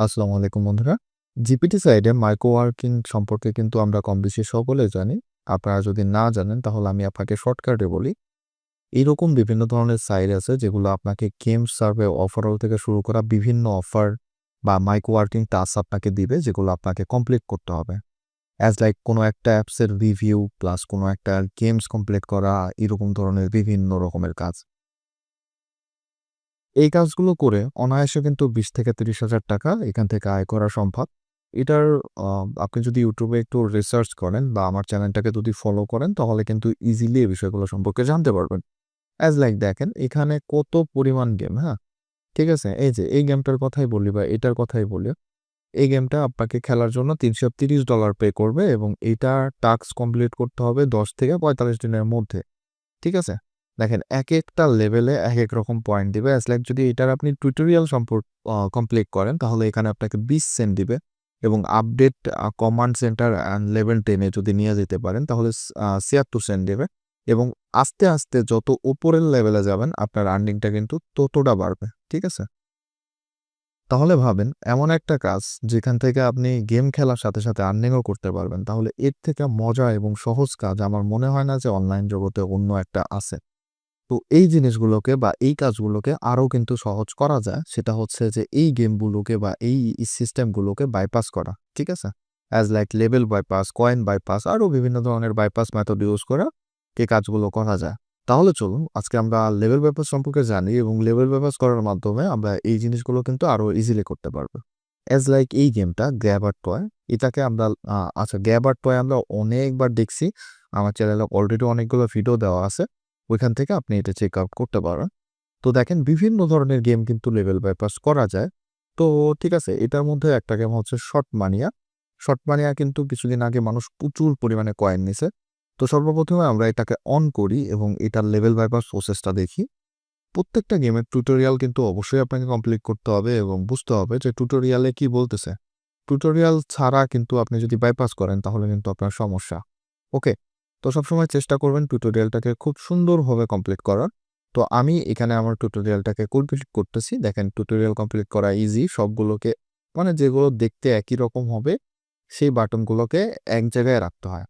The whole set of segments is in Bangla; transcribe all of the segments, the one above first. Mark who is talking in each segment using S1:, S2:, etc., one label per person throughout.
S1: আসসালামু আলাইকুম বন্ধুরা। জিপিটি সাইডে মাইক্রো ওয়ার্কিং সম্পর্কে কিন্তু আমরা কম বেশি সকলে জানি। আপনারা যদি না জানেন, তাহলে আমি আপনাকে শর্টকাটে বলি। এরকম বিভিন্ন ধরনের সাইট আছে, যেগুলো আপনাকে গেম সার্ভে অফারল থেকে শুরু করা বিভিন্ন অফার বা মাইক্রো ওয়ার্কিং টাস্ক আপনাকে দিবে, যেগুলো আপনাকে কমপ্লিট করতে হবে। অ্যাজ লাইক কোনো একটা অ্যাপসের রিভিউ, প্লাস কোনো একটা গেমস কমপ্লিট করা, এরকম ধরনের বিভিন্ন রকমের কাজ। এই কাজগুলো করে অনায়াসে কিন্তু ২০ থেকে ৩০,০০০ টাকা এখান থেকে আয় করা সম্ভব। এটার আপনি যদি ইউটিউবে একটু রিসার্চ করেন বা আমার চ্যানেলটাকে যদি ফলো করেন তাহলে কিন্তু ইজিলি এই বিষয়গুলো সম্পর্কে জানতে পারবেন। অ্যাজ লাইক দেখেন এখানে কত পরিমাণ গেম, হ্যাঁ? ঠিক আছে? এই যে এই গেমটার কথাই বলি বা এটার কথাই বলি। এই গেমটা আপনাকে খেলার জন্য $৩৩০ পে করবে এবং এটা টাস্ক কমপ্লিট করতে হবে ১০ থেকে ৪৫ দিনের মধ্যে। ঠিক আছে? দেখেন একেকটা লেভেলে এক এক রকম পয়েন্ট দিবে। অ্যাজ লাইক যদি এটার আপনি টিউটোরিয়াল সম্পর্ক কমপ্লিট করেন তাহলে এখানে আপনাকে ২০ সেন্ট দিবে এবং update command centre and level টেনে যদি নিয়ে যেতে পারেন তাহলে ৭৬ সেন্ট দেবে এবং আস্তে, আস্তে যত উপরের লেভেলে যাবেন আপনার আর্নিংটা কিন্তু ততটা বাড়বে। ঠিক আছে? তাহলে ভাবেন এমন একটা কাজ যেখান থেকে আপনি গেম খেলার সাথে, সাথে আর্নিংও করতে পারবেন। তাহলে এর থেকে মজা এবং সহজ কাজ আমার মনে হয় না যে অনলাইন জগতে অন্য একটা আছে। তো এই জিনিসগুলোকে বা এই কাজগুলোকে আরও কিন্তু সহজ করা যায়। সেটা হচ্ছে যে এই গেমগুলোকে বা এই সিস্টেমগুলোকে বাইপাস করা। ঠিক আছে? As like level bypass, coin bypass আরও বিভিন্ন ধরনের বাইপাস মেথড ইউজ করে এই কাজগুলো করা যায়। তাহলে চলুন আজকে আমরা লেভেল বাইপাস সম্পর্কে জানি এবং লেভেল বাইপাস করার মাধ্যমে আমরা এই জিনিসগুলো কিন্তু আরও ইজিলি করতে পারব। অ্যাজ লাইক এই গেমটা গ্র্যাবার টয় এটাকে আমরা আচ্ছা গ্র্যাবার টয় আমরা অনেকবার দেখছি। আমার চ্যানেলে অলরেডি অনেকগুলো ভিডিও দেওয়া আছে। ওইখান থেকে আপনি এটা চেক আউট করতে পারেন। তো দেখেন বিভিন্ন ধরনের গেম কিন্তু লেভেল বাইপাস করা যায়। তো ঠিক আছে, এটার মধ্যে একটা গেম হচ্ছে শর্ট মানিয়া। শর্ট মানিয়া কিন্তু কিছুদিন আগে মানুষ প্রচুর পরিমাণে কয়েন নিছে। তো সর্বপ্রথমে আমরা এটাকে অন করি এবং এটার লেভেল বাইপাস প্রসেসটা দেখি। প্রত্যেকটা গেমের টিউটোরিয়াল কিন্তু অবশ্যই আপনাকে কমপ্লিট করতে হবে এবং বুঝতে হবে যে টিউটোরিয়ালে কি বলতেছে। টিউটোরিয়াল ছাড়া কিন্তু আপনি যদি বাইপাস করেন তাহলে কিন্তু আপনার সমস্যা। ওকে? তো সবসময় চেষ্টা করবেন টিউটোরিয়ালটাকে খুব সুন্দরভাবে কমপ্লিট করার। তো আমি এখানে আমার টিউটোরিয়ালটাকে কমপ্লিট করতেছি। দেখেন টিউটোরিয়াল কমপ্লিট করা ইজি সবগুলোকে মানে যেগুলো দেখতে একই রকম হবে, সেই বাটনগুলোকে এক জায়গায় রাখতে হয়।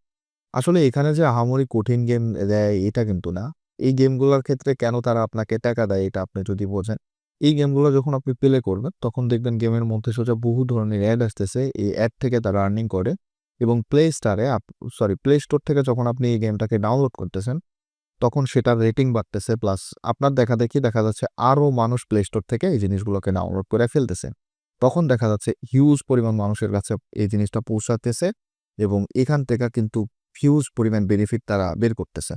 S1: আসলে এখানে যে আহামরি কঠিন গেম দেয়, এটা কিন্তু না। এই গেমগুলোর ক্ষেত্রে কেন তারা আপনাকে টাকা দেয়, এটা আপনি যদি বোঝেন। এই গেমগুলো যখন আপনি প্লে করবেন, তখন দেখবেন গেমের মধ্যে সোজা বহু ধরনের অ্যাড আসতেছে। এই অ্যাড থেকে তারা আর্নিং করে এবং প্লে স্টারে সরি প্লে স্টোর থেকে যখন আপনি এই গেমটাকে ডাউনলোড করতেছেন, তখন সেটার রেটিং বাড়তেছে প্লাস আপনার দেখাদেখি দেখা যাচ্ছে আরও মানুষ প্লে স্টোর থেকে এই জিনিসগুলোকে ডাউনলোড করে ফেলতেছে। তখন দেখা যাচ্ছে হিউজ পরিমাণ মানুষের কাছে এই জিনিসটা পৌঁছাতেছে এবং এখান থেকে কিন্তু হিউজ পরিমাণ বেনিফিট তারা বের করতেছে।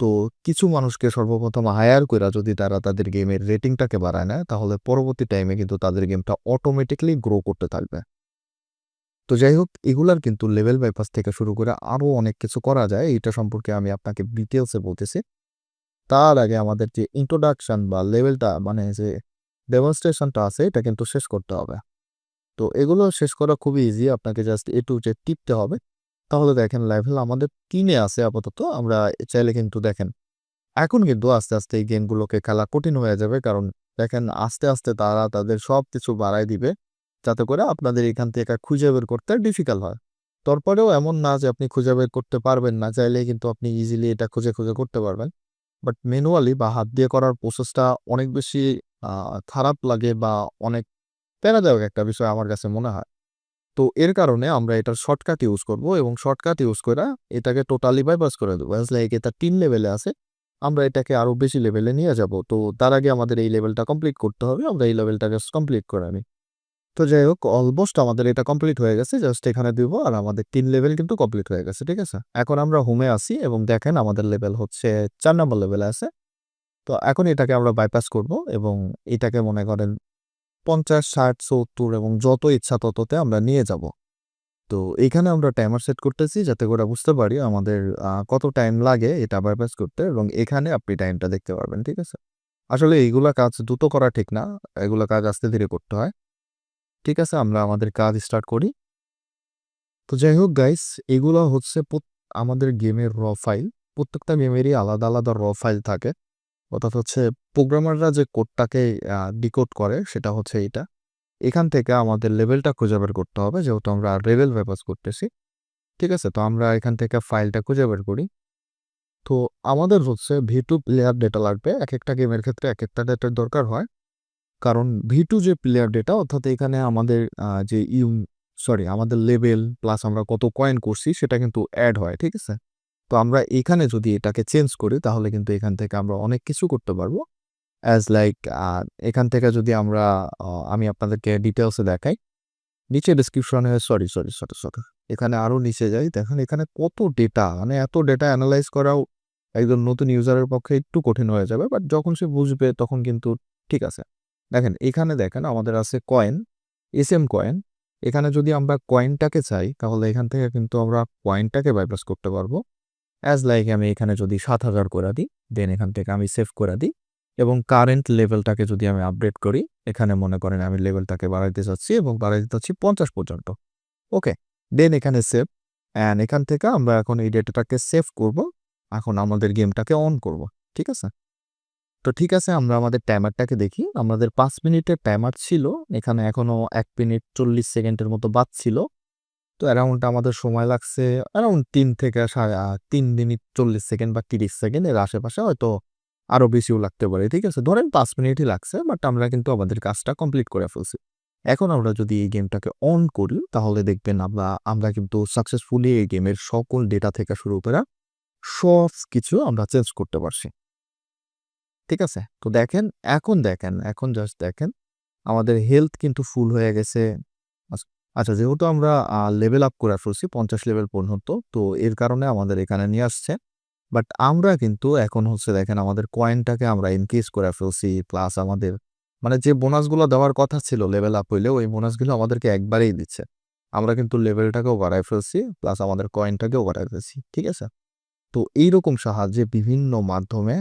S1: তো কিছু মানুষকে সর্বপ্রথম হায়ার কইরা যদি তারা তাদের গেমের রেটিংটাকে বাড়ায় নেয়, তাহলে পরবর্তী টাইমে কিন্তু তাদের গেমটা অটোমেটিক্যালি গ্রো করতে থাকবে। তো যাই হোক এগুলার কিন্তু লেভেল বাইপাস থেকে শুরু করে আরও অনেক কিছু করা যায়। এটা সম্পর্কে আমি আপনাকে ডিটেইলসে বলতেছি। তার আগে আমাদের যে ইন্ট্রোডাকশন বা লেভেলটা মানে যে ডেমনস্ট্রেশনটা আছে এটা কিন্তু শেষ করতে হবে। তো এগুলো শেষ করা খুবই ইজি। আপনাকে জাস্ট এ টু জেড টিপতে হবে। তাহলে দেখেন লেভেল আমাদের ৩ এ আছে আপাতত। আমরা চাইলে কিন্তু দেখেন এখন কিন্তু আস্তে, আস্তে এই গেমগুলোকে খেলা কঠিন হয়ে যাবে। কারণ দেখেন আস্তে, আস্তে তারা তাদের সবকিছু বাড়ায় দিবে। যাতে করে আপনাদের এখান থেকে খুঁজে বের করতে ডিফিকাল্ট হয়। তারপরেও এমন না যে আপনি খুঁজে বের করতে পারবেন না। চাইলে কিন্তু আপনি ইজিলি এটা খুঁজে, খুঁজে করতে পারবেন। বাট ম্যানুয়ালি বা হাত দিয়ে করার প্রসেসটা অনেক বেশি খারাপ লাগে বা অনেক প্যারাদায়ক একটা বিষয় আমার কাছে মনে হয়। তো এর কারণে আমরা এটার শর্টকাট ইউজ করব এবং শর্টকাট ইউজ করে এটাকে টোটালি বাইপাস করে দেবো অ্যাজ লাইক এটা ৩ লেভেলে আছে। আমরা এটাকে আরও বেশি লেভেলে নিয়ে যাব। তো তার আগে আমাদের এই লেভেলটা কমপ্লিট করতে হবে। আমরা এই লেভেলটা জাস্ট কমপ্লিট করে নিই। তো যাই হোক অলমোস্ট আমাদের এটা কমপ্লিট হয়ে গেছে। জাস্ট এখানে দিব আর আমাদের ৩ লেভেল কিন্তু কমপ্লিট হয়ে গেছে। ঠিক আছে? এখন আমরা হোমে আছি এবং দেখেন আমাদের লেভেল হচ্ছে চার নাম্বার লেভেলে আছে। তো এখন এটাকে আমরা বাইপাস করব এবং এটাকে মনে করেন ৫০, ৬০, ৭০ এবং যত ইচ্ছা তততে আমরা নিয়ে যাব। তো এখানে আমরা টাইমার সেট করতেছি যাতে করে বুঝতে পারি আমাদের কত টাইম লাগে এটা বাইপাস করতে এবং এখানে আপনি টাইমটা দেখতে পারবেন। ঠিক আছে? আসলে এইগুলা কাজ দ্রুত করা ঠিক না। এগুলো কাজ আস্তে ধীরে করতে হয়। ঠিক আছে? আমরা আমাদের কাজ স্টার্ট করি। তো যাই হোক গাইস এগুলো হচ্ছে আমাদের গেমের র ফাইল। প্রত্যেকটা গেমেরই আলাদা, আলাদা র ফাইল থাকে। অর্থাৎ হচ্ছে প্রোগ্রামাররা যে কোডটাকে ডিকোড করে সেটা হচ্ছে এটা এখান থেকে আমাদের লেভেলটা খুঁজে বের করতে হবে যেহেতু আমরা লেভেল ব্যবহার করতেছি ঠিক আছে তো আমরা এখান থেকে ফাইলটা খুঁজে বের করি তো আমাদের হচ্ছে ভি টু প্লেয়ার ডেটা লাগবে এক একটা গেমের ক্ষেত্রে এক একটা ডেটার দরকার হয় কারণ ভি টু যে প্লেয়ার ডেটা অর্থাৎ এখানে আমাদের যে ইউ সরি আমাদের লেভেল প্লাস আমরা কত কয়েন করছি, সেটা কিন্তু অ্যাড হয়, ঠিক আছে? তো আমরা এখানে যদি এটাকে চেঞ্জ করি, তাহলে কিন্তু এখান থেকে আমরা অনেক কিছু করতে পারব। অ্যাজ লাইক এখান থেকে যদি আমরা আমি আপনাদেরকে ডিটেলসে দেখাই। নিচে ডিসক্রিপশনে সরি সরি সরি সরি এখানে আরও নিচে যাই, দেখেন এখানে কত ডেটা মানে এত ডেটা অ্যানালাইজ করাও একজন নতুন ইউজারের পক্ষে একটু কঠিন হয়ে যাবে বাট যখন সে বুঝবে, তখন কিন্তু ঠিক আছে। দেখেন, এখানে দেখেন আমাদের আছে কয়েন এস এম কয়েন এখানে যদি আমরা কয়েনটাকে চাই, তাহলে এখান থেকে কিন্তু আমরা কয়েনটাকে বাইপাস করতে পারব। অ্যাজ লাইক আমি এখানে যদি সাত হাজার করে দিই দেন এখান থেকে আমি সেভ করে দিই, এবং কারেন্ট লেভেলটাকে যদি আমি আপডেট করি, এখানে মনে করেন আমি লেভেলটাকে বাড়াইতে চাচ্ছি এবং বাড়াইতে চাচ্ছি পঞ্চাশ পর্যন্ত। ওকে দেন এখানে সেভ অ্যান্ড এখান থেকে আমরা এখন এই ডেটাটাকে সেভ করব, এখন আমাদের গেমটাকে অন করব, ঠিক আছে? তো ঠিক আছে, আমরা আমাদের টাইমারটাকে দেখি। আমাদের পাঁচ মিনিটের টাইমার ছিল, এখানে এখনও এক মিনিট চল্লিশ সেকেন্ডের মতো বাদ ছিল তো অ্যারাউন্ড আমাদের সময় লাগছে অ্যারাউন্ড তিন থেকে সাড়ে তিন মিনিট চল্লিশ সেকেন্ড বা তিরিশ সেকেন্ড, এর আশেপাশে হয়তো আরও বেশিও লাগতে পারে, ঠিক আছে? ধরেন পাঁচ মিনিটই লাগছে বাট আমরা কিন্তু আমাদের কাজটা কমপ্লিট করে ফেলছি। এখন আমরা যদি এই গেমটাকে অন করি, তাহলে দেখবেন আমরা আমরা কিন্তু সাকসেসফুলি এই গেমের সকল ডেটা থেকে শুরু করে সব কিছু আমরা চেঞ্জ করতে পারছি। ঠিক আছে? তো দেখেন, এখন দেখেন, এখন জাস্ট দেখেন, আমাদের হেলথ কিন্তু ফুল হয়ে গেছে। আচ্ছা যেহেতু আমরা লেভেল আপ করে ফেলছি, পঞ্চাশ লেভেল পর্যন্ত, তো এর কারণে আমাদের এখানে নিয়ে আসছে। বাট আমরা কিন্তু এখন হচ্ছে দেখেন, আমাদের কয়েনটাকে আমরা ইনক্রিজ করে ফেলছি প্লাস আমাদের মানে যে বোনাসগুলো দেওয়ার কথা ছিল লেভেল আপ হইলে ওই বোনাসগুলো আমাদেরকে একবারেই দিচ্ছে। আমরা কিন্তু লেভেলটাকেও বাড়াই ফেলছি প্লাস আমাদের কয়েনটাকেও বাড়াই ফেলছি, ঠিক আছে? তো এইরকম সাহায্যে বিভিন্ন মাধ্যমে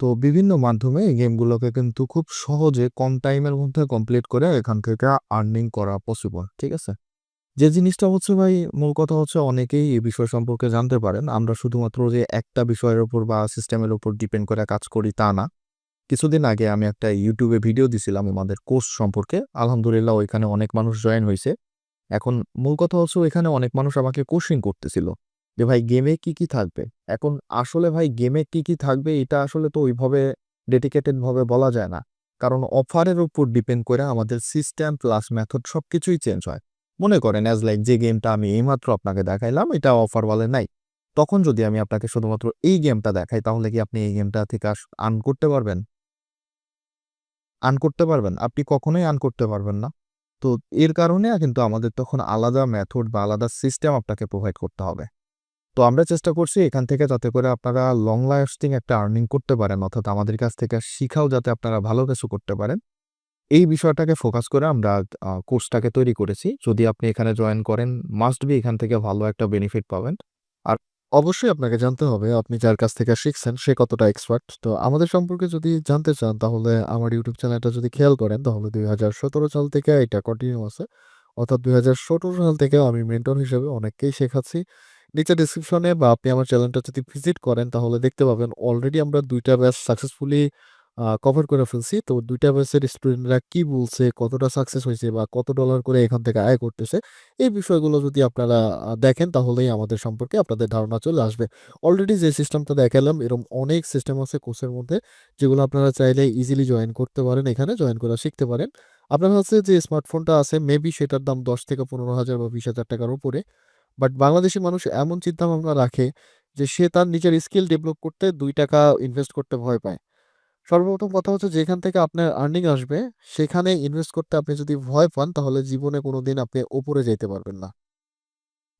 S1: তো বিভিন্ন মাধ্যমে এই গেমগুলোকে কিন্তু খুব সহজে কম টাইমের মধ্যে কমপ্লিট করে এখান থেকে আর্নিং করা পসিবল ঠিক আছে? যে জিনিসটা হচ্ছে ভাই, মূল কথা হচ্ছে অনেকেই এই বিষয় সম্পর্কে জানতে পারেন। আমরা শুধুমাত্র যে একটা বিষয়ের উপর বা সিস্টেমের উপর ডিপেন্ড করে কাজ করি তা না। কিছুদিন আগে আমি একটা ইউটিউবে ভিডিও দিছিলাম আমাদের কোর্স সম্পর্কে। আলহামদুলিল্লাহ ওইখানে অনেক মানুষ জয়েন হয়েছে এখন মূল কথা হচ্ছে এখানে অনেক মানুষ আমাকে কোশ্চিন করতেছিল। যে ভাই গেমে কি কি থাকবে? এখন আসলে ভাই গেমে কি কি থাকবে এটা আসলে তো ওইভাবে ডেডিকেটেডভাবে বলা যায় না। কারণ অফারের উপর ডিপেন্ড করে আমাদের সিস্টেম প্লাস মেথড সব কিছুই চেঞ্জ হয়। মনে করেন অ্যাজ লাইক যে গেমটা আমি এইমাত্র আপনাকে দেখাইলাম, এটা অফার বলে নাই। তখন যদি আমি আপনাকে শুধুমাত্র এই গেমটা দেখাই, তাহলে কি আপনি এই গেমটা থেকে আর্ন করতে পারবেন? আর্ন করতে পারবেন? আপনি কখনোই আর্ন করতে পারবেন না। তো এর কারণে কিন্তু আমাদের তখন আলাদা মেথড বা আলাদা সিস্টেম আপনাকে প্রোভাইড করতে হবে। তো আমরা চেষ্টা করছি এখান থেকে যাতে করে আপনারা লং লাস্টিং একটা আর্নিং করতে পারেন, অর্থাৎ আমাদের কাছ থেকে শিখাও যাতে আপনারা ভালো কিছু করতে পারেন। এই বিষয়টাকে ফোকাস করে আমরা কোর্সটাকে তৈরি করেছি। যদি আপনি এখানে জয়েন করেন মাস্ট বি এখান থেকে ভালো একটা বেনিফিট পাবেন। আর অবশ্যই আপনাকে জানতে হবে, আপনি যার কাছ থেকে শিখছেন, সে কতটা এক্সপার্ট তো আমাদের সম্পর্কে যদি জানতে চান, তাহলে আমার ইউটিউব চ্যানেলটা যদি খেয়াল করেন, তাহলে দুই হাজার সতেরো সাল থেকে এটা কন্টিনিউ আছে। অর্থাৎ দুই হাজার সতেরো সাল থেকে আমি মেন্টর হিসেবে অনেককেই শেখাচ্ছি। নিচে ডিসক্রিপশনে বা আপনি আমার চ্যানেলটা যদি ভিজিট করেন, তাহলে দেখতে পাবেন অলরেডি আমরা দুইটা ব্যাচ সাকসেসফুলি কভার করে ফেলছি। তো দুইটা ব্যাচের স্টুডেন্টরা কি বলছে, কতটা সাকসেস হয়েছে বা কত ডলার করে এখান থেকে আয় করতেছে, এই বিষয়গুলো যদি আপনারা দেখেন, তাহলেই আমাদের সম্পর্কে আপনাদের ধারণা চলে আসবে। অলরেডি যে সিস্টেমটা দেখালাম এরকম অনেক সিস্টেম আছে কোর্সের মধ্যে, যেগুলো আপনারা চাইলে ইজিলি জয়েন করতে পারেন, এখানে জয়েন করে শিখতে পারেন। আপনার হচ্ছে যে স্মার্টফোনটা আছে মেবি সেটার দাম দশ থেকে পনেরো হাজার বা বিশ হাজার টাকার উপরে। বাট বাংলাদেশি মানুষ এমন চিন্তা ভাবনা রাখে যে সে তার নিজের স্কিল ডেভেলপ করতে দুই টাকা ইনভেস্ট করতে ভয় পায়। সর্বপ্রথম কথা হচ্ছে যেখান থেকে আপনার আর্নিং আসবে, সেখানে ইনভেস্ট করতে আপনি যদি ভয় পান, তাহলে জীবনে কোনো দিন আপনি ওপরে যেতে পারবেন না।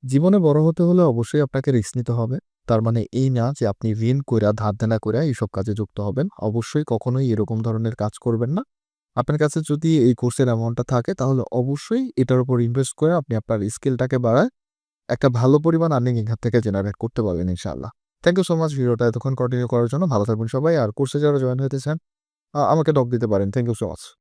S1: জীবনে বড় হতে হলে অবশ্যই আপনাকে রিস্ক নিতে হবে। তার মানে এই না যে আপনি ঋণ কইরা, ধার দেনা কইরা এইসব কাজে যুক্ত হবেন। অবশ্যই কখনোই এরকম ধরনের কাজ করবেন না। আপনার কাছে যদি এই কোর্সের অ্যামাউন্টটা থাকে, তাহলে অবশ্যই এটার উপর ইনভেস্ট করে আপনি আপনার স্কিলটাকে বাড়ায় একটা ভালো পরিমাণ আর্নিং এখান থেকে জেনারেট করতে পারবেন ইনশাআল্লাহ। থ্যাংক ইউ সো মাচ ভিডিওটা এতক্ষণ কন্টিনিউ করার জন্য। ভালো থাকবেন সবাই। আর কোর্সে যারা জয়েন হতে চান আমাকে ডক দিতে পারেন। Thank you so much